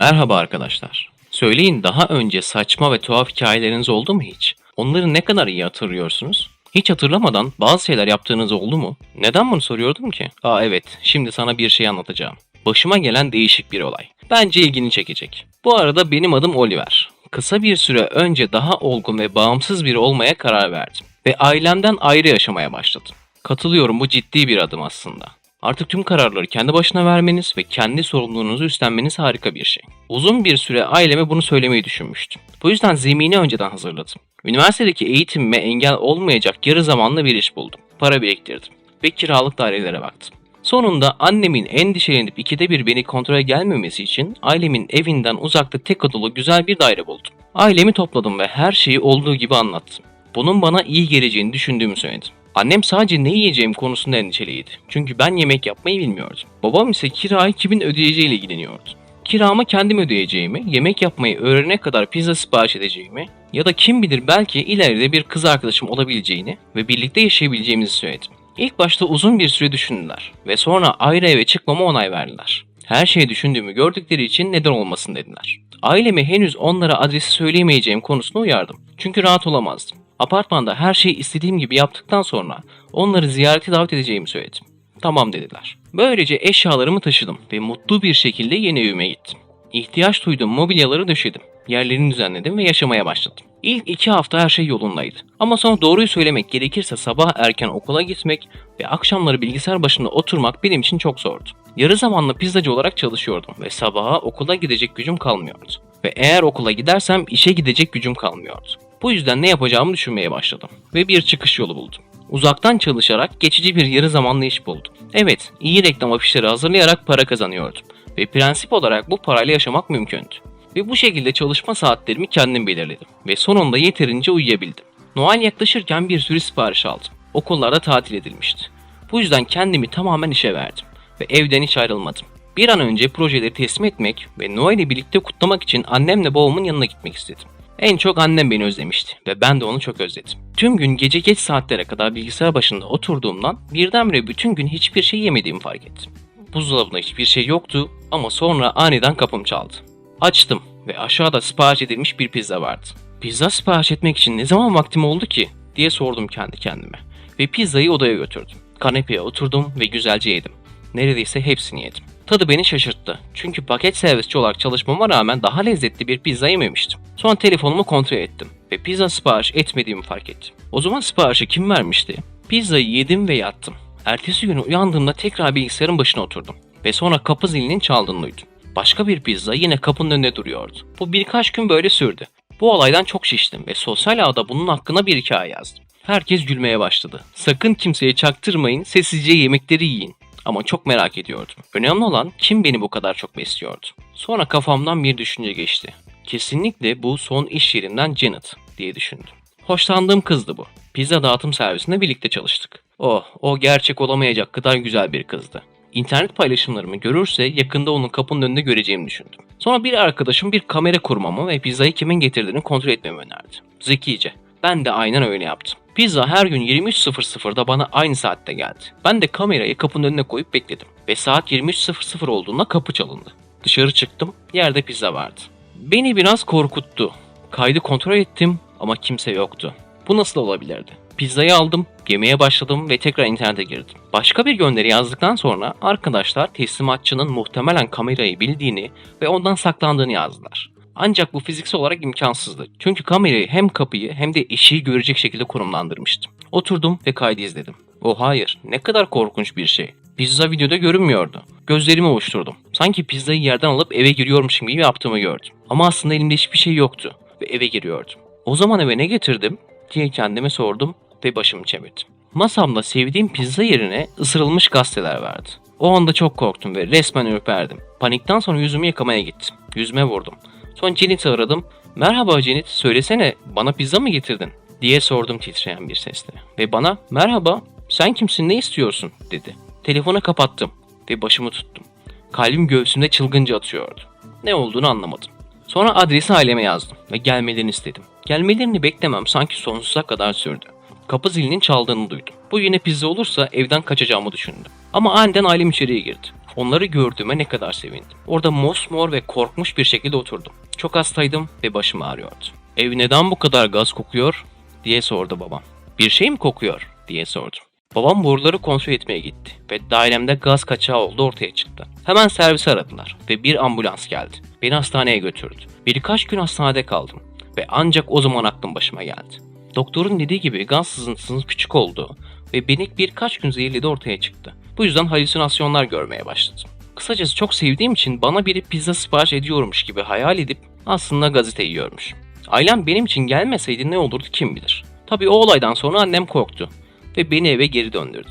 Merhaba arkadaşlar. Söyleyin daha önce saçma ve tuhaf hikayeleriniz oldu mu hiç? Onları ne kadar iyi hatırlıyorsunuz? Hiç hatırlamadan bazı şeyler yaptığınız oldu mu? Neden bunu soruyordum ki? Aa evet, şimdi sana bir şey anlatacağım. Başıma gelen değişik bir olay. Bence ilgini çekecek. Bu arada benim adım Oliver. Kısa bir süre önce daha olgun ve bağımsız biri olmaya karar verdim. Ve ailemden ayrı yaşamaya başladım. Katılıyorum bu ciddi bir adım aslında. Artık tüm kararları kendi başına vermeniz ve kendi sorumluluğunuzu üstlenmeniz harika bir şey. Uzun bir süre aileme bunu söylemeyi düşünmüştüm. Bu yüzden zemini önceden hazırladım. Üniversitedeki eğitimime engel olmayacak yarı zamanlı bir iş buldum. Para biriktirdim ve kiralık dairelere baktım. Sonunda annemin endişelenip ikide bir beni kontrole gelmemesi için ailemin evinden uzakta tek odalı güzel bir daire buldum. Ailemi topladım ve her şeyi olduğu gibi anlattım. Bunun bana iyi geleceğini düşündüğümü söyledim. Annem sadece ne yiyeceğim konusunda endişeliydi. Çünkü ben yemek yapmayı bilmiyordum. Babam ise kirayı kimin ödeyeceğiyle ilgileniyordu. Kiramı kendim ödeyeceğimi, yemek yapmayı öğrenene kadar pizza sipariş edeceğimi ya da kim bilir belki ileride bir kız arkadaşım olabileceğini ve birlikte yaşayabileceğimizi söyledim. İlk başta uzun bir süre düşündüler ve sonra ayrı eve çıkmama onay verdiler. Her şeyi düşündüğümü gördükleri için neden olmasın dediler. Aileme henüz onlara adresi söyleyemeyeceğim konusunu uyardım. Çünkü rahat olamazdım. Apartmanda her şeyi istediğim gibi yaptıktan sonra onları ziyarete davet edeceğimi söyledim. Tamam dediler. Böylece eşyalarımı taşıdım ve mutlu bir şekilde yeni evime gittim. İhtiyaç duyduğum mobilyaları döşedim. Yerlerini düzenledim ve yaşamaya başladım. İlk iki hafta her şey yolundaydı. Ama sonra doğruyu söylemek gerekirse sabah erken okula gitmek ve akşamları bilgisayar başında oturmak benim için çok zordu. Yarı zamanlı pizzacı olarak çalışıyordum ve sabaha okula gidecek gücüm kalmıyordu. Ve eğer okula gidersem işe gidecek gücüm kalmıyordu. Bu yüzden ne yapacağımı düşünmeye başladım ve bir çıkış yolu buldum. Uzaktan çalışarak geçici bir yarı zamanlı iş buldum. Evet, iyi reklam afişleri hazırlayarak para kazanıyordum ve prensip olarak bu parayla yaşamak mümkündü. Ve bu şekilde çalışma saatlerimi kendim belirledim ve sonunda yeterince uyuyabildim. Noel yaklaşırken bir sürü sipariş aldım. Okullarda tatil edilmişti. Bu yüzden kendimi tamamen işe verdim ve evden hiç ayrılmadım. Bir an önce projeleri teslim etmek ve Noel'i birlikte kutlamak için annemle babamın yanına gitmek istedim. En çok annem beni özlemişti ve ben de onu çok özledim. Tüm gün gece geç saatlere kadar bilgisayar başında oturduğumdan birdenbire bütün gün hiçbir şey yemediğimi fark ettim. Buzdolabında hiçbir şey yoktu ama sonra aniden kapım çaldı. Açtım ve aşağıda sipariş edilmiş bir pizza vardı. Pizza sipariş etmek için ne zaman vaktim oldu ki diye sordum kendi kendime. Ve pizzayı odaya götürdüm. Kanepeye oturdum ve güzelce yedim. Neredeyse hepsini yedim. Tadı beni şaşırttı. Çünkü paket servisçi olarak çalışmama rağmen daha lezzetli bir pizza yememiştim. Sonra telefonumu kontrol ettim ve pizza sipariş etmediğimi fark ettim. O zaman siparişi kim vermişti? Pizzayı yedim ve yattım. Ertesi gün uyandığımda tekrar bilgisayarın başına oturdum ve sonra kapı zilinin çaldığını duydum. Başka bir pizza yine kapının önünde duruyordu. Bu birkaç gün böyle sürdü. Bu olaydan çok şiştim ve sosyal ağda bunun hakkında bir hikaye yazdım. Herkes gülmeye başladı. Sakın kimseye çaktırmayın, sessizce yemekleri yiyin. Ama çok merak ediyordum. Önemli olan kim beni bu kadar çok besliyordu. Sonra kafamdan bir düşünce geçti. Kesinlikle bu son iş yerimden Janet diye düşündüm. Hoşlandığım kızdı bu. Pizza dağıtım servisinde birlikte çalıştık. Oh, o gerçek olamayacak kadar güzel bir kızdı. İnternet paylaşımlarımı görürse yakında onun kapının önünde göreceğimi düşündüm. Sonra bir arkadaşım bir kamera kurmamı ve pizzayı kimin getirdiğini kontrol etmemi önerdi. Zekice. Ben de aynen öyle yaptım. Pizza her gün 23.00'da bana aynı saatte geldi. Ben de kamerayı kapının önüne koyup bekledim. Ve saat 23.00 olduğunda kapı çalındı. Dışarı çıktım, yerde pizza vardı. Beni biraz korkuttu. Kaydı kontrol ettim ama kimse yoktu. Bu nasıl olabilirdi? Pizzayı aldım, yemeye başladım ve tekrar internete girdim. Başka bir gönderi yazdıktan sonra arkadaşlar teslimatçının muhtemelen kamerayı bildiğini ve ondan saklandığını yazdılar. Ancak bu fiziksel olarak imkansızdı. Çünkü kamerayı hem kapıyı hem de eşiği görecek şekilde konumlandırmıştım. Oturdum ve kaydı izledim. O hayır, ne kadar korkunç bir şey. Pizza videoda görünmüyordu. Gözlerimi ovuşturdum. Sanki pizzayı yerden alıp eve giriyormuşum gibi yaptığımı gördüm. Ama aslında elimde hiçbir şey yoktu ve eve giriyordum. O zaman eve ne getirdim diye kendime sordum ve başımı çevirdim. Masamda sevdiğim pizza yerine ısırılmış gazeteler vardı. O anda çok korktum ve resmen ürperdim. Panikten sonra yüzümü yıkamaya gittim. Yüzüme vurdum. Sonra Janet'i aradım. Merhaba Janet, söylesene bana pizza mı getirdin? diye sordum titreyen bir sesle. Ve bana merhaba sen kimsin ne istiyorsun dedi. Telefonu kapattım ve başımı tuttum. Kalbim göğsümde çılgınca atıyordu. Ne olduğunu anlamadım. Sonra adresi aileme yazdım ve gelmelerini istedim. Gelmelerini beklemem sanki sonsuza kadar sürdü. Kapı zilinin çaldığını duydum. Bu yine pizza olursa evden kaçacağımı düşündüm. Ama aniden ailem içeriye girdi. Onları gördüğüme ne kadar sevindim. Orada mosmor ve korkmuş bir şekilde oturdum. Çok hastaydım ve başım ağrıyordu. Ev neden bu kadar gaz kokuyor? diye sordu babam. Bir şey mi kokuyor? diye sordum. Babam boruları kontrol etmeye gitti ve dairemde gaz kaçağı oldu ortaya çıktı. Hemen servisi aradılar ve bir ambulans geldi. Beni hastaneye götürdü. Birkaç gün hastanede kaldım ve ancak o zaman aklım başıma geldi. Doktorun dediği gibi gaz sızıntısının küçük olduğu ve beni birkaç gün zehirledi ortaya çıktı. Bu yüzden halüsinasyonlar görmeye başladım. Kısacası çok sevdiğim için bana biri pizza sipariş ediyormuş gibi hayal edip aslında gazete yiyormuş. Ailem benim için gelmeseydi ne olurdu kim bilir. Tabii o olaydan sonra annem korktu ve beni eve geri döndürdü.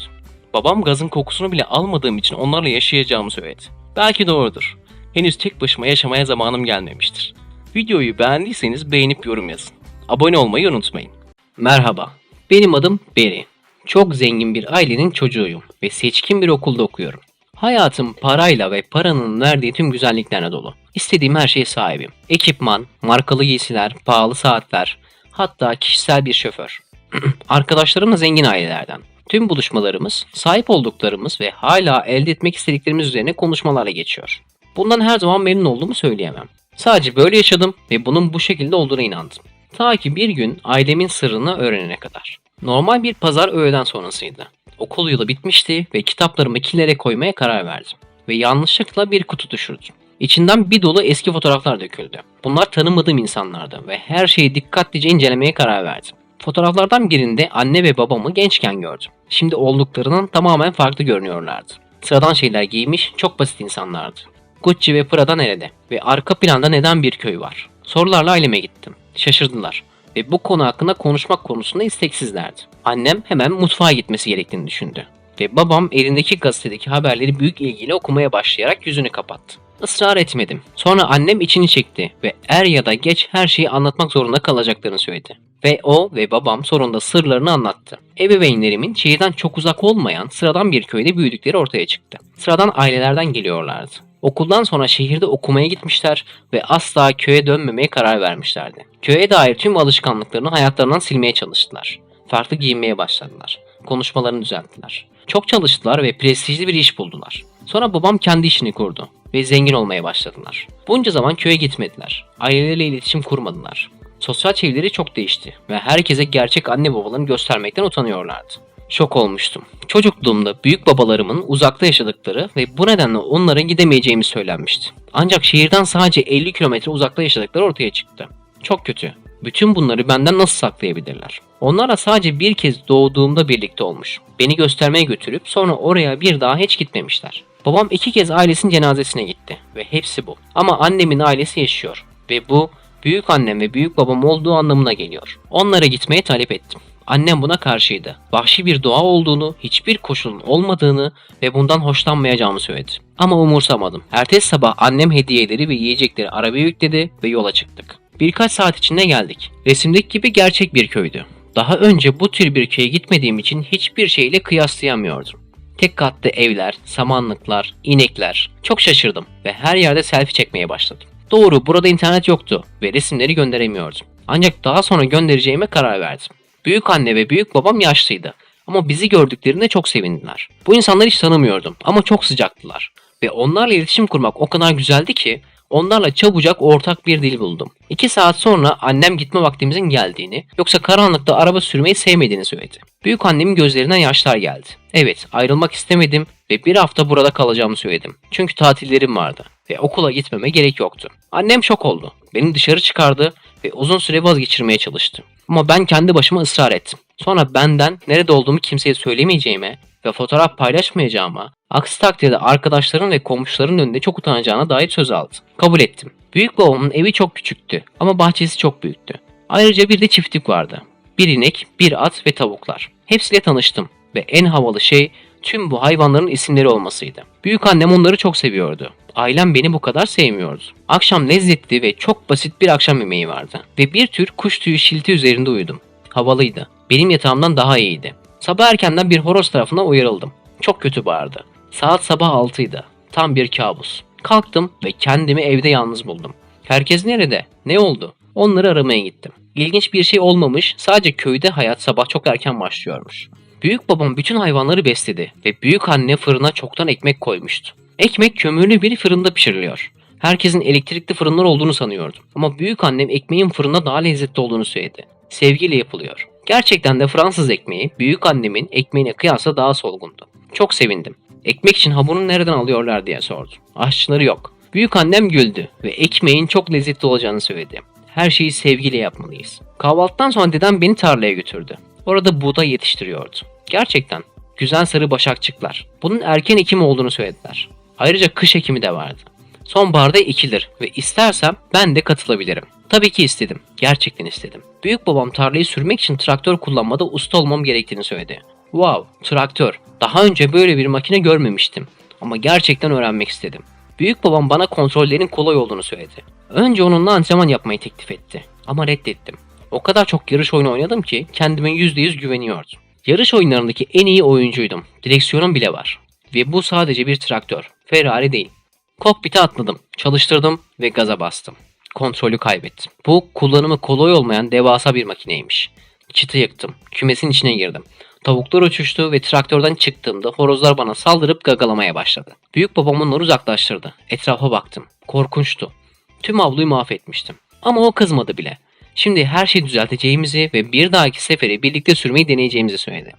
Babam gazın kokusunu bile almadığım için onlarla yaşayacağımı söyledi. Belki doğrudur. Henüz tek başıma yaşamaya zamanım gelmemiştir. Videoyu beğendiyseniz beğenip yorum yazın. Abone olmayı unutmayın. Merhaba, benim adım Beri. Çok zengin bir ailenin çocuğuyum ve seçkin bir okulda okuyorum. Hayatım parayla ve paranın verdiği tüm güzelliklerle dolu. İstediğim her şeye sahibim. Ekipman, markalı giysiler, pahalı saatler, hatta kişisel bir şoför. Arkadaşlarım da zengin ailelerden. Tüm buluşmalarımız, sahip olduklarımız ve hala elde etmek istediklerimiz üzerine konuşmalarla geçiyor. Bundan her zaman memnun olduğumu söyleyemem. Sadece böyle yaşadım ve bunun bu şekilde olduğuna inandım. Ta ki bir gün ailemin sırrını öğrenene kadar. Normal bir pazar öğleden sonrasıydı. Okul yılı bitmişti ve kitaplarımı kilere koymaya karar verdim. Ve yanlışlıkla bir kutu düşürdüm. İçinden bir dolu eski fotoğraflar döküldü. Bunlar tanımadığım insanlardı ve her şeyi dikkatlice incelemeye karar verdim. Fotoğraflardan birinde anne ve babamı gençken gördüm. Şimdi olduklarının tamamen farklı görünüyorlardı. Sıradan şeyler giymiş, çok basit insanlardı. Gucci ve Prada nerede? Ve arka planda neden bir köy var? Sorularla aileme gittim. Şaşırdılar ve bu konu hakkında konuşmak konusunda isteksizlerdi. Annem hemen mutfağa gitmesi gerektiğini düşündü. Ve babam elindeki gazetedeki haberleri büyük ilgiyle okumaya başlayarak yüzünü kapattı. Israr etmedim. Sonra annem içini çekti ve er ya da geç her şeyi anlatmak zorunda kalacaklarını söyledi. Ve o ve babam sonunda sırlarını anlattı. Ebeveynlerimin şehirden çok uzak olmayan sıradan bir köyde büyüdükleri ortaya çıktı. Sıradan ailelerden geliyorlardı. Okuldan sonra şehirde okumaya gitmişler ve asla köye dönmemeye karar vermişlerdi. Köye dair tüm alışkanlıklarını hayatlarından silmeye çalıştılar. Farklı giyinmeye başladılar. Konuşmalarını düzelttiler. Çok çalıştılar ve prestijli bir iş buldular. Sonra babam kendi işini kurdu ve zengin olmaya başladılar. Bunca zaman köye gitmediler. Aileleriyle iletişim kurmadılar. Sosyal çevreleri çok değişti ve herkese gerçek anne babalarını göstermekten utanıyorlardı. Şok olmuştum. Çocukluğumda büyük babalarımın uzakta yaşadıkları ve bu nedenle onların gidemeyeceğimi söylenmişti. Ancak şehirden sadece 50 kilometre uzakta yaşadıkları ortaya çıktı. Çok kötü. Bütün bunları benden nasıl saklayabilirler? Onlarla sadece bir kez doğduğumda birlikte olmuş. Beni göstermeye götürüp sonra oraya bir daha hiç gitmemişler. Babam iki kez ailesinin cenazesine gitti ve hepsi bu. Ama annemin ailesi yaşıyor ve bu büyük annem ve büyük babam olduğu anlamına geliyor. Onlara gitmeye talep ettim. Annem buna karşıydı. Vahşi bir doğa olduğunu, hiçbir koşulun olmadığını ve bundan hoşlanmayacağımı söyledi. Ama umursamadım. Ertesi sabah annem hediyeleri ve yiyecekleri arabaya yükledi ve yola çıktık. Birkaç saat içinde geldik. Resimdeki gibi gerçek bir köydü. Daha önce bu tür bir köye gitmediğim için hiçbir şeyle kıyaslayamıyordum. Tek katlı evler, samanlıklar, inekler. Çok şaşırdım ve her yerde selfie çekmeye başladım. Doğru burada internet yoktu ve resimleri gönderemiyordum. Ancak daha sonra göndereceğime karar verdim. Büyük anne ve büyük babam yaşlıydı ama bizi gördüklerinde çok sevindiler. Bu insanları hiç tanımıyordum ama çok sıcaktılar ve onlarla iletişim kurmak o kadar güzeldi ki onlarla çabucak ortak bir dil buldum. İki saat sonra annem gitme vaktimizin geldiğini yoksa karanlıkta araba sürmeyi sevmediğini söyledi. Büyük annemin gözlerinden yaşlar geldi. Evet ayrılmak istemedim ve bir hafta burada kalacağımı söyledim. Çünkü tatillerim vardı ve okula gitmeme gerek yoktu. Annem şok oldu. Beni dışarı çıkardı ve uzun süre vazgeçirmeye çalıştı. Ama ben kendi başıma ısrar ettim. Sonra benden nerede olduğumu kimseye söylemeyeceğime ve fotoğraf paylaşmayacağıma, aksi takdirde arkadaşların ve komşuların önünde çok utanacağına dair söz aldı. Kabul ettim. Büyük babamın evi çok küçüktü ama bahçesi çok büyüktü. Ayrıca bir de çiftlik vardı. Bir inek, bir at ve tavuklar. Hepsiyle tanıştım ve en havalı şey tüm bu hayvanların isimleri olmasıydı. Büyük annem onları çok seviyordu. Ailem beni bu kadar sevmiyordu. Akşam lezzetli ve çok basit bir akşam yemeği vardı. Ve bir tür kuş tüyü şilti üzerinde uyudum. Havalıydı. Benim yatağımdan daha iyiydi. Sabah erkenden bir horoz tarafından uyarıldım. Çok kötü bağırdı. Saat sabah 6'ydı. Tam bir kabus. Kalktım ve kendimi evde yalnız buldum. Herkes nerede? Ne oldu? Onları aramaya gittim. İlginç bir şey olmamış, sadece köyde hayat sabah çok erken başlıyormuş. Büyük babam bütün hayvanları besledi ve büyük anne fırına çoktan ekmek koymuştu. Ekmek kömürlü bir fırında pişiriliyor. Herkesin elektrikli fırınlar olduğunu sanıyordum. Ama büyük annem ekmeğin fırında daha lezzetli olduğunu söyledi. Sevgiyle yapılıyor. Gerçekten de Fransız ekmeği büyük annemin ekmeğine kıyasla daha solgundu. Çok sevindim. Ekmek için hamurunu nereden alıyorlar diye sordum. Aşçıları yok. Büyük annem güldü ve ekmeğin çok lezzetli olacağını söyledi. Her şeyi sevgiyle yapmalıyız. Kahvaltıdan sonra dedem beni tarlaya götürdü. Orada buğday yetiştiriyordu. Gerçekten güzel sarı başakçıklar. Bunun erken ekim olduğunu söylediler. Ayrıca kış ekimi de vardı. Sonbaharda ekilir ve istersem ben de katılabilirim. Tabii ki istedim. Gerçekten istedim. Büyük babam tarlayı sürmek için traktör kullanmada usta olmam gerektiğini söyledi. Wow, traktör. Daha önce böyle bir makine görmemiştim. Ama gerçekten öğrenmek istedim. Büyük babam bana kontrollerin kolay olduğunu söyledi. Önce onunla antrenman yapmayı teklif etti. Ama reddettim. O kadar çok yarış oyunu oynadım ki kendime %100 güveniyordum. Yarış oyunlarındaki en iyi oyuncuydum. Direksiyonum bile var. Ve bu sadece bir traktör. Ferrari değil. Kokpite atladım, çalıştırdım ve gaza bastım. Kontrolü kaybettim. Bu kullanımı kolay olmayan devasa bir makineymiş. Çıtı yıktım, kümesin içine girdim. Tavuklar uçuştu ve traktörden çıktığımda horozlar bana saldırıp gagalamaya başladı. Büyük babam onları uzaklaştırdı. Etrafa baktım. Korkunçtu. Tüm avluyu mahvetmiştim. Ama o kızmadı bile. Şimdi her şeyi düzelteceğimizi ve bir dahaki sefere birlikte sürmeyi deneyeceğimizi söyledi.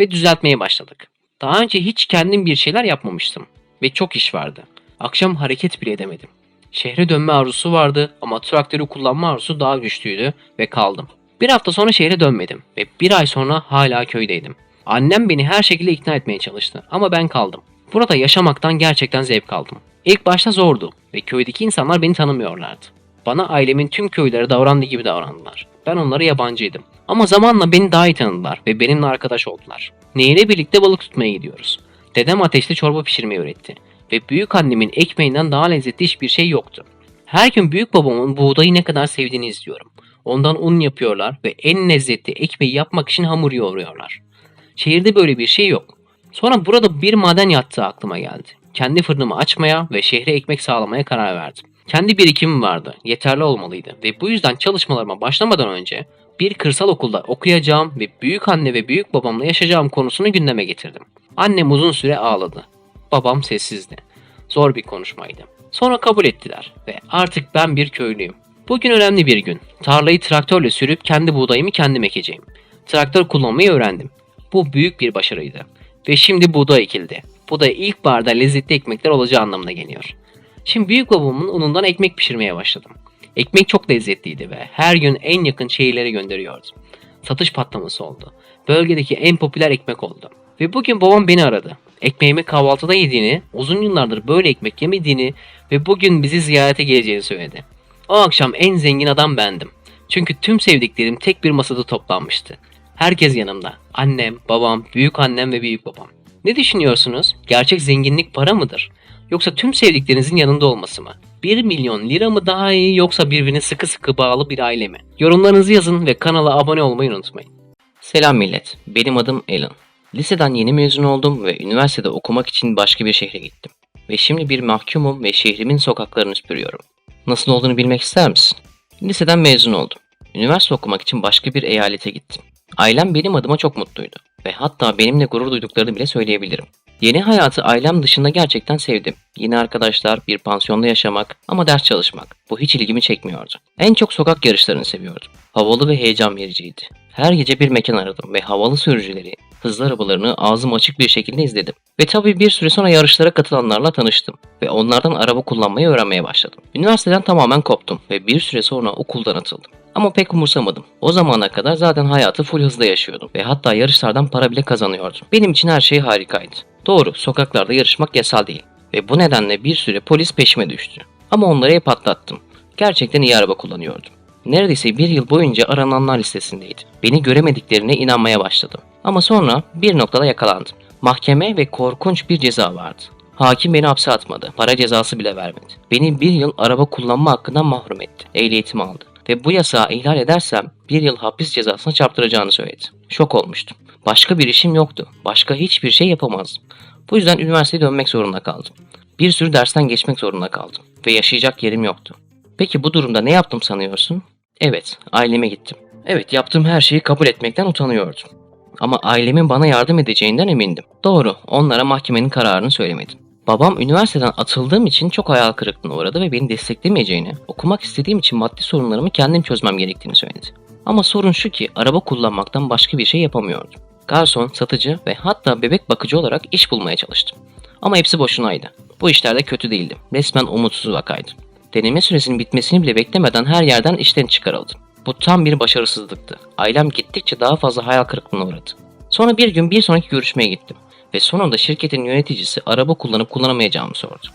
Ve düzeltmeye başladık. Daha önce hiç kendim bir şeyler yapmamıştım. Ve çok iş vardı. Akşam hareket bile edemedim. Şehre dönme arzusu vardı ama traktörü kullanma arzusu daha güçlüydü ve kaldım. Bir hafta sonra şehre dönmedim ve bir ay sonra hala köydeydim. Annem beni her şekilde ikna etmeye çalıştı ama ben kaldım. Burada yaşamaktan gerçekten zevk aldım. İlk başta zordu ve köydeki insanlar beni tanımıyorlardı. Bana ailemin tüm köyleri davrandığı gibi davrandılar. Ben onlara yabancıydım. Ama zamanla beni daha iyi tanıdılar ve benimle arkadaş oldular. Nehire birlikte balık tutmaya gidiyoruz. Dedem ateşli çorba pişirmeyi öğretti ve büyük annemin ekmeğinden daha lezzetli hiçbir şey yoktu. Her gün büyük babamın buğdayı ne kadar sevdiğini izliyorum. Ondan un yapıyorlar ve en lezzetli ekmeği yapmak için hamur yoğuruyorlar. Şehirde böyle bir şey yok. Sonra burada bir maden yattığı aklıma geldi. Kendi fırınımı açmaya ve şehre ekmek sağlamaya karar verdim. Kendi birikimim vardı, yeterli olmalıydı ve bu yüzden çalışmalarıma başlamadan önce bir kırsal okulda okuyacağım ve büyük anne ve büyük babamla yaşayacağım konusunu gündeme getirdim. Annem uzun süre ağladı. Babam sessizdi. Zor bir konuşmaydı. Sonra kabul ettiler ve artık ben bir köylüyüm. Bugün önemli bir gün. Tarlayı traktörle sürüp kendi buğdayımı kendim ekeceğim. Traktör kullanmayı öğrendim. Bu büyük bir başarıydı. Ve şimdi buğday ekildi. Bu da ilkbaharda lezzetli ekmekler olacağı anlamına geliyor. Şimdi büyük babamın unundan ekmek pişirmeye başladım. Ekmek çok lezzetliydi ve her gün en yakın şehirlere gönderiyordum. Satış patlaması oldu. Bölgedeki en popüler ekmek oldu. Ve bugün babam beni aradı. Ekmeğimi kahvaltıda yediğini, uzun yıllardır böyle ekmek yemediğini ve bugün bizi ziyarete geleceğini söyledi. O akşam en zengin adam bendim. Çünkü tüm sevdiklerim tek bir masada toplanmıştı. Herkes yanımda. Annem, babam, büyük annem ve büyük babam. Ne düşünüyorsunuz? Gerçek zenginlik para mıdır? Yoksa tüm sevdiklerinizin yanında olması mı? 1 milyon lira mı daha iyi yoksa birbirine sıkı sıkı bağlı bir aile mi? Yorumlarınızı yazın ve kanala abone olmayı unutmayın. Selam millet. Benim adım Alan. Liseden yeni mezun oldum ve üniversitede okumak için başka bir şehre gittim. Ve şimdi bir mahkumum ve şehrimin sokaklarını süpürüyorum. Nasıl olduğunu bilmek ister misin? Liseden mezun oldum. Üniversite okumak için başka bir eyalete gittim. Ailem benim adıma çok mutluydu ve hatta benimle gurur duyduklarını bile söyleyebilirim. Yeni hayatı ailem dışında gerçekten sevdim. Yeni arkadaşlar, bir pansiyonda yaşamak ama ders çalışmak. Bu hiç ilgimi çekmiyordu. En çok sokak yarışlarını seviyordum. Havalı ve heyecan vericiydi. Her gece bir mekan aradım ve havalı sürücüleri, hızlı arabalarını ağzım açık bir şekilde izledim. Ve tabii bir süre sonra yarışlara katılanlarla tanıştım ve onlardan araba kullanmayı öğrenmeye başladım. Üniversiteden tamamen koptum ve bir süre sonra okuldan atıldım. Ama pek umursamadım. O zamana kadar zaten hayatı full hızda yaşıyordum ve hatta yarışlardan para bile kazanıyordum. Benim için her şey harikaydı. Doğru, sokaklarda yarışmak yasal değil ve bu nedenle bir süre polis peşime düştü. Ama onları hep atlattım. Gerçekten iyi araba kullanıyordum. Neredeyse bir yıl boyunca arananlar listesindeydi. Beni göremediklerine inanmaya başladım. Ama sonra bir noktada yakalandım. Mahkeme ve korkunç bir ceza vardı. Hakim beni hapse atmadı. Para cezası bile vermedi. Beni bir yıl araba kullanma hakkından mahrum etti. Ehliyetimi aldı. Ve bu yasağı ihlal edersem bir yıl hapis cezasına çarptıracağını söyledi. Şok olmuştum. Başka bir işim yoktu. Başka hiçbir şey yapamazdım. Bu yüzden üniversiteye dönmek zorunda kaldım. Bir sürü dersten geçmek zorunda kaldım. Ve yaşayacak yerim yoktu. Peki bu durumda ne yaptım sanıyorsun? Evet, aileme gittim. Evet, yaptığım her şeyi kabul etmekten utanıyordum. Ama ailemin bana yardım edeceğinden emindim. Doğru, onlara mahkemenin kararını söylemedim. Babam üniversiteden atıldığım için çok hayal kırıklığına uğradı ve beni desteklemeyeceğini, okumak istediğim için maddi sorunlarımı kendim çözmem gerektiğini söyledi. Ama sorun şu ki araba kullanmaktan başka bir şey yapamıyordum. Garson, satıcı ve hatta bebek bakıcı olarak iş bulmaya çalıştım. Ama hepsi boşunaydı. Bu işlerde kötü değildim. Resmen umutsuz vakaydım. Deneme süresinin bitmesini bile beklemeden her yerden işten çıkarıldım. Bu tam bir başarısızlıktı. Ailem gittikçe daha fazla hayal kırıklığına uğradı. Sonra bir gün bir sonraki görüşmeye gittim. Ve sonunda şirketin yöneticisi araba kullanıp kullanamayacağımı sordu.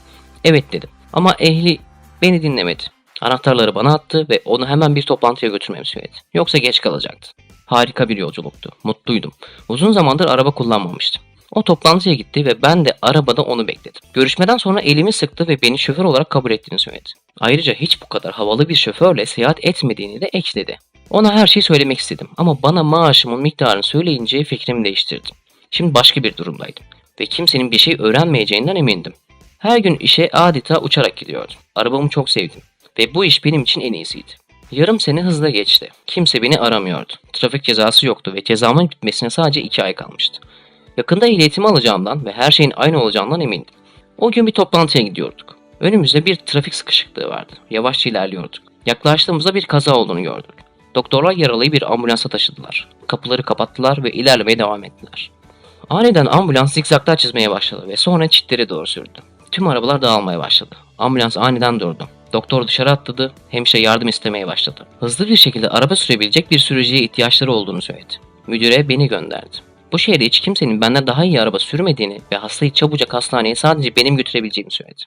Evet dedim. Ama ehli beni dinlemedi. Anahtarları bana attı ve onu hemen bir toplantıya götürmemi söyledi. Yoksa geç kalacaktı. Harika bir yolculuktu. Mutluydum. Uzun zamandır araba kullanmamıştım. O toplantıya gitti ve ben de arabada onu bekledim. Görüşmeden sonra elimi sıktı ve beni şoför olarak kabul ettiğini söyledi. Ayrıca hiç bu kadar havalı bir şoförle seyahat etmediğini de ekledi. Ona her şeyi söylemek istedim ama bana maaşımın miktarını söyleyince fikrimi değiştirdim. Şimdi başka bir durumdaydım ve kimsenin bir şey öğrenmeyeceğinden emindim. Her gün işe adeta uçarak gidiyordum. Arabamı çok sevdim ve bu iş benim için en iyisiydi. Yarım sene hızla geçti. Kimse beni aramıyordu. Trafik cezası yoktu ve cezamın bitmesine sadece iki ay kalmıştı. Yakında ehliyetimi alacağımdan ve her şeyin aynı olacağından emindim. O gün bir toplantıya gidiyorduk. Önümüzde bir trafik sıkışıklığı vardı. Yavaşça ilerliyorduk. Yaklaştığımızda bir kaza olduğunu gördük. Doktorlar yaralıyı bir ambulansa taşıdılar. Kapıları kapattılar ve ilerlemeye devam ettiler. Aniden ambulans zikzaklar çizmeye başladı ve sonra çitlere doğru sürdü. Tüm arabalar dağılmaya başladı. Ambulans aniden durdu. Doktor dışarı atladı, hemşire yardım istemeye başladı. Hızlı bir şekilde araba sürebilecek bir sürücüye ihtiyaçları olduğunu söyledi. Müdüre beni gönderdi. Bu şehirde hiç kimsenin benden daha iyi araba sürmediğini ve hastayı çabucak hastaneye sadece benim götürebileceğimi söyledi.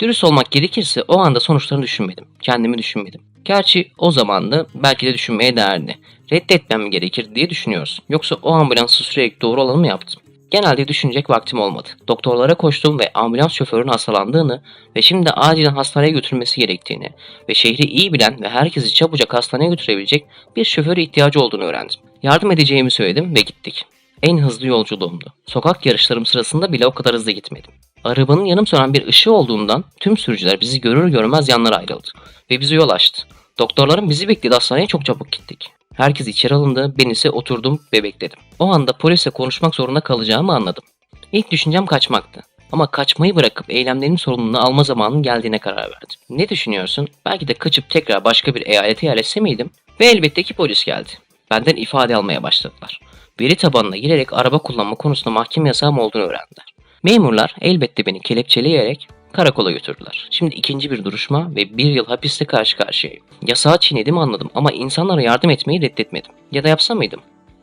Dürüst olmak gerekirse o anda sonuçlarını düşünmedim. Kendimi düşünmedim. Gerçi o zaman da belki de düşünmeye değerdi. Reddetmem mi gerekir diye düşünüyoruz. Yoksa o ambulansı sürerek doğru olanı mı yaptım? Genelde düşünecek vaktim olmadı. Doktorlara koştum ve ambulans şoförünün hastalandığını ve şimdi acilen hastaneye götürülmesi gerektiğini ve şehri iyi bilen ve herkesi çabucak hastaneye götürebilecek bir şoföre ihtiyacı olduğunu öğrendim. Yardım edeceğimi söyledim ve gittik. En hızlı yolculuğumdu. Sokak yarışlarım sırasında bile o kadar hızlı gitmedim. Arabanın yanım sönen bir ışığı olduğundan tüm sürücüler bizi görür görmez yanlara ayrıldı ve bizi yol açtı. Doktorların bizi bekledi hastaneye çok çabuk gittik. Herkes içeri alındı, ben ise oturdum ve bekledim. O anda polisle konuşmak zorunda kalacağımı anladım. İlk düşüncem kaçmaktı. Ama kaçmayı bırakıp eylemlerin sorumluluğunu alma zamanının geldiğine karar verdim. Ne düşünüyorsun? Belki de kaçıp tekrar başka bir eyalete yerleşse miydim? Ve elbette ki polis geldi. Benden ifade almaya başladılar. Veri tabanına girerek araba kullanma konusunda mahkeme yasağım olduğunu öğrendiler. Memurlar elbette beni kelepçeleyerek karakola götürdüler. Şimdi ikinci bir duruşma ve bir yıl hapiste karşı karşıyayım. Yasağı çiğnedim anladım ama insanlara yardım etmeyi reddetmedim. Ya da yapsam mıydım?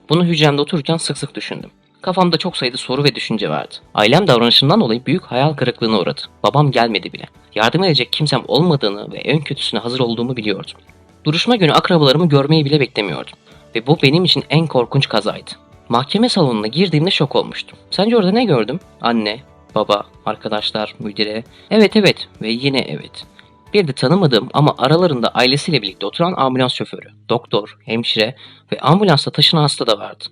Bunu hücremde otururken sık sık düşündüm. Kafamda çok sayıda soru ve düşünce vardı. Ailem davranışımdan dolayı büyük hayal kırıklığına uğradı. Babam gelmedi bile. Yardım edecek kimsem olmadığını ve en kötüsüne hazır olduğumu biliyordum. Duruşma günü akrabalarımı görmeyi bile beklemiyordum. Ve bu benim için en korkunç kazaydı. Mahkeme salonuna girdiğimde şok olmuştum. Sence orada ne gördüm? Anne, baba, arkadaşlar, müdire. Evet evet ve yine evet. Bir de tanımadığım ama aralarında ailesiyle birlikte oturan ambulans şoförü, doktor, hemşire ve ambulansla taşınan hasta da vardı.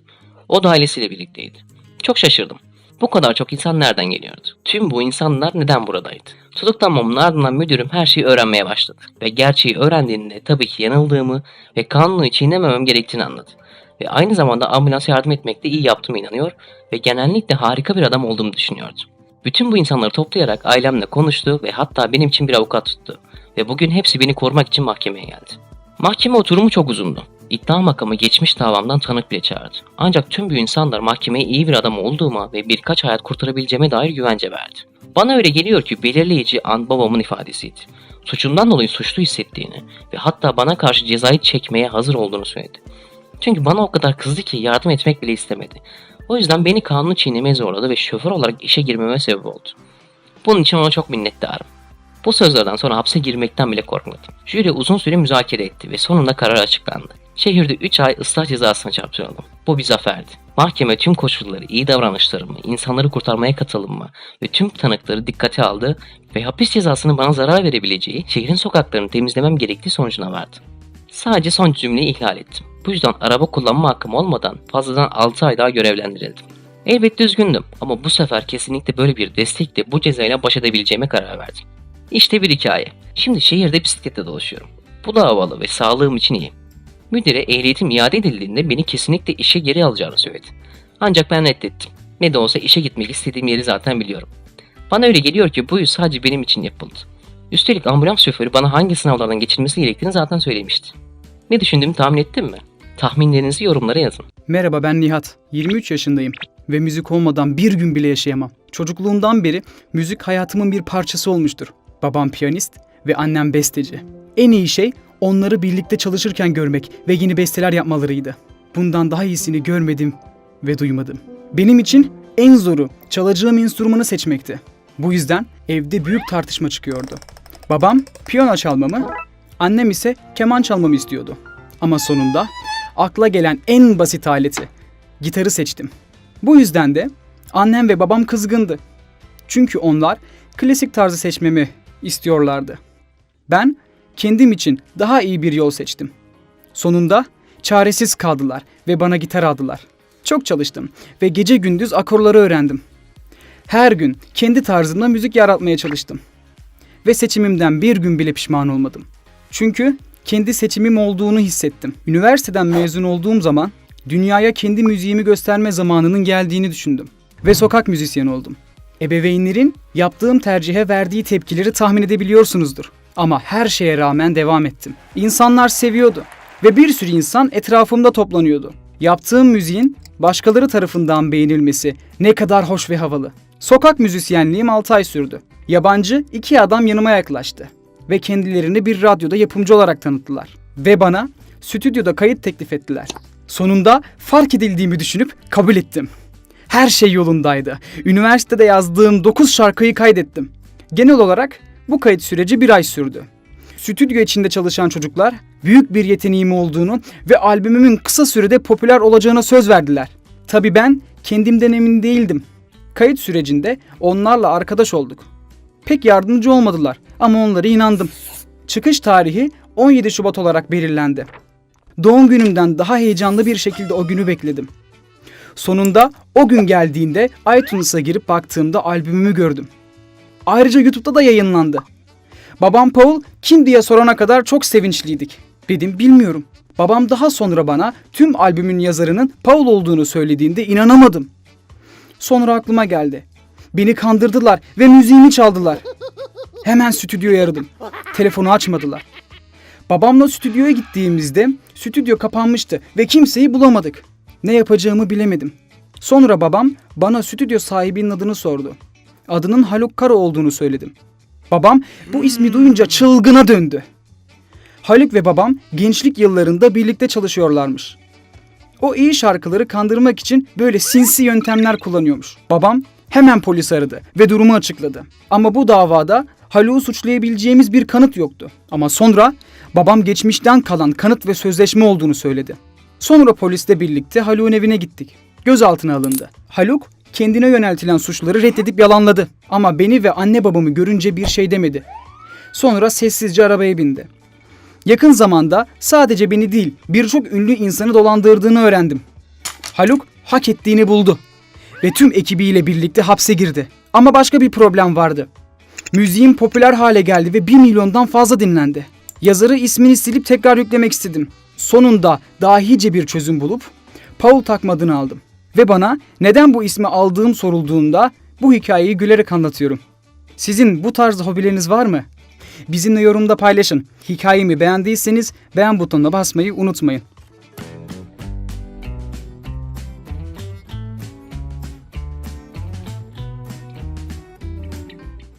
O da ailesiyle birlikteydi. Çok şaşırdım. Bu kadar çok insan nereden geliyordu? Tüm bu insanlar neden buradaydı? Tutuklanmamın ardından müdürüm her şeyi öğrenmeye başladı. Ve gerçeği öğrendiğinde tabii ki yanıldığımı ve kanunu çiğnememem gerektiğini anladı. Ve aynı zamanda ambulans yardım etmekte iyi yaptığıma inanıyor ve genellikle harika bir adam olduğumu düşünüyordu. Bütün bu insanları toplayarak ailemle konuştu ve hatta benim için bir avukat tuttu. Ve bugün hepsi beni korumak için mahkemeye geldi. Mahkeme oturumu çok uzundu. İddia makamı geçmiş davamdan tanık bile çağırdı. Ancak tüm bu insanlar mahkemeye iyi bir adam olduğuma ve birkaç hayat kurtarabileceğime dair güvence verdi. Bana öyle geliyor ki belirleyici an babamın ifadesiydi. Suçundan dolayı suçlu hissettiğini ve hatta bana karşı cezayı çekmeye hazır olduğunu söyledi. Çünkü bana o kadar kızdı ki yardım etmek bile istemedi. O yüzden beni kanunu çiğnemeye zorladı ve şoför olarak işe girmeme sebep oldu. Bunun için ona çok minnettarım. Bu sözlerden sonra hapse girmekten bile korkmadım. Jüri uzun süre müzakere etti ve sonunda karar açıklandı. Şehirde 3 ay ıslah cezasına çarptırıldım. Bu bir zaferdi. Mahkeme tüm koşulları, iyi davranışlarımı, insanları kurtarmaya katılımımı ve tüm tanıkları dikkate aldı ve hapis cezasının bana zarar verebileceği şehrin sokaklarını temizlemem gerektiği sonucuna vardı. Sadece son cümleyi ihlal ettim. Bu yüzden araba kullanma hakkım olmadan fazladan 6 ay daha görevlendirildim. Elbette üzgündüm ama bu sefer kesinlikle böyle bir destekle bu cezayla baş edebileceğime karar verdim. İşte bir hikaye. Şimdi şehirde bisikletle dolaşıyorum. Bu da havalı ve sağlığım için iyi. Müdüre ehliyetim iade edildiğinde beni kesinlikle işe geri alacağını söyledi. Ancak ben reddettim. Ne de olsa işe gitmek istediğim yeri zaten biliyorum. Bana öyle geliyor ki bu sadece benim için yapıldı. Üstelik ambulans şoförü bana hangi sınavlardan geçilmesi gerektiğini zaten söylemişti. Ne düşündüğümü tahmin ettin mi? Tahminlerinizi yorumlara yazın. Merhaba ben Nihat. 23 yaşındayım ve müzik olmadan bir gün bile yaşayamam. Çocukluğumdan beri müzik hayatımın bir parçası olmuştur. Babam piyanist ve annem besteci. En iyi şey onları birlikte çalışırken görmek ve yeni besteler yapmalarıydı. Bundan daha iyisini görmedim ve duymadım. Benim için en zoru çalacağım enstrümanı seçmekti. Bu yüzden evde büyük tartışma çıkıyordu. Babam piyano çalmamı, annem ise keman çalmamı istiyordu. Ama sonunda akla gelen en basit aleti, gitarı seçtim. Bu yüzden de annem ve babam kızgındı. Çünkü onlar klasik tarzı seçmemi istiyorlardı. Ben kendim için daha iyi bir yol seçtim. Sonunda çaresiz kaldılar ve bana gitar aldılar. Çok çalıştım ve gece gündüz akorları öğrendim. Her gün kendi tarzımda müzik yaratmaya çalıştım. Ve seçimimden bir gün bile pişman olmadım. Çünkü kendi seçimim olduğunu hissettim. Üniversiteden mezun olduğum zaman dünyaya kendi müziğimi gösterme zamanının geldiğini düşündüm. Ve sokak müzisyeni oldum. Ebeveynlerin yaptığım tercihe verdiği tepkileri tahmin edebiliyorsunuzdur. Ama her şeye rağmen devam ettim. İnsanlar seviyordu ve bir sürü insan etrafımda toplanıyordu. Yaptığım müziğin başkaları tarafından beğenilmesi ne kadar hoş ve havalı. Sokak müzisyenliğim 6 ay sürdü. Yabancı iki adam yanıma yaklaştı ve kendilerini bir radyoda yapımcı olarak tanıttılar. Ve bana stüdyoda kayıt teklif ettiler. Sonunda fark edildiğimi düşünüp kabul ettim. Her şey yolundaydı. Üniversitede yazdığım 9 şarkıyı kaydettim. Genel olarak bu kayıt süreci bir ay sürdü. Stüdyo içinde çalışan çocuklar büyük bir yeteneğim olduğunu ve albümümün kısa sürede popüler olacağına söz verdiler. Tabii ben kendimden emin değildim. Kayıt sürecinde onlarla arkadaş olduk. Pek yardımcı olmadılar ama onlara inandım. Çıkış tarihi 17 Şubat olarak belirlendi. Doğum günümden daha heyecanlı bir şekilde o günü bekledim. Sonunda o gün geldiğinde iTunes'a girip baktığımda albümümü gördüm. Ayrıca YouTube'da da yayınlandı. Babam Paul kim diye sorana kadar çok sevinçliydik. Dedim bilmiyorum. Babam daha sonra bana tüm albümün yazarının Paul olduğunu söylediğinde inanamadım. Sonra aklıma geldi. Beni kandırdılar ve müziğimi çaldılar. Hemen stüdyoya aradım. Telefonu açmadılar. Babamla stüdyoya gittiğimizde stüdyo kapanmıştı ve kimseyi bulamadık. Ne yapacağımı bilemedim. Sonra babam bana stüdyo sahibinin adını sordu. Adının Haluk Kara olduğunu söyledim. Babam bu ismi duyunca çılgına döndü. Haluk ve babam gençlik yıllarında birlikte çalışıyorlarmış. O iyi şarkıları kandırmak için böyle sinsi yöntemler kullanıyormuş. Babam hemen polis aradı ve durumu açıkladı. Ama bu davada Haluk'u suçlayabileceğimiz bir kanıt yoktu. Ama sonra babam geçmişten kalan kanıt ve sözleşme olduğunu söyledi. Sonra polisle birlikte Haluk'un evine gittik. Gözaltına alındı. Haluk kendine yöneltilen suçları reddedip yalanladı. Ama beni ve anne babamı görünce bir şey demedi. Sonra sessizce arabaya bindi. Yakın zamanda sadece beni değil birçok ünlü insanı dolandırdığını öğrendim. Haluk hak ettiğini buldu ve tüm ekibiyle birlikte hapse girdi. Ama başka bir problem vardı. Müziğim popüler hale geldi ve 1 milyondan fazla dinlendi. Yazarı ismini silip tekrar yüklemek istedim. Sonunda dahice bir çözüm bulup Paul takma adını aldım. Ve bana neden bu ismi aldığım sorulduğunda bu hikayeyi gülerek anlatıyorum. Sizin bu tarz hobileriniz var mı? Bizimle yorumda paylaşın. Hikayemi beğendiyseniz beğen butonuna basmayı unutmayın.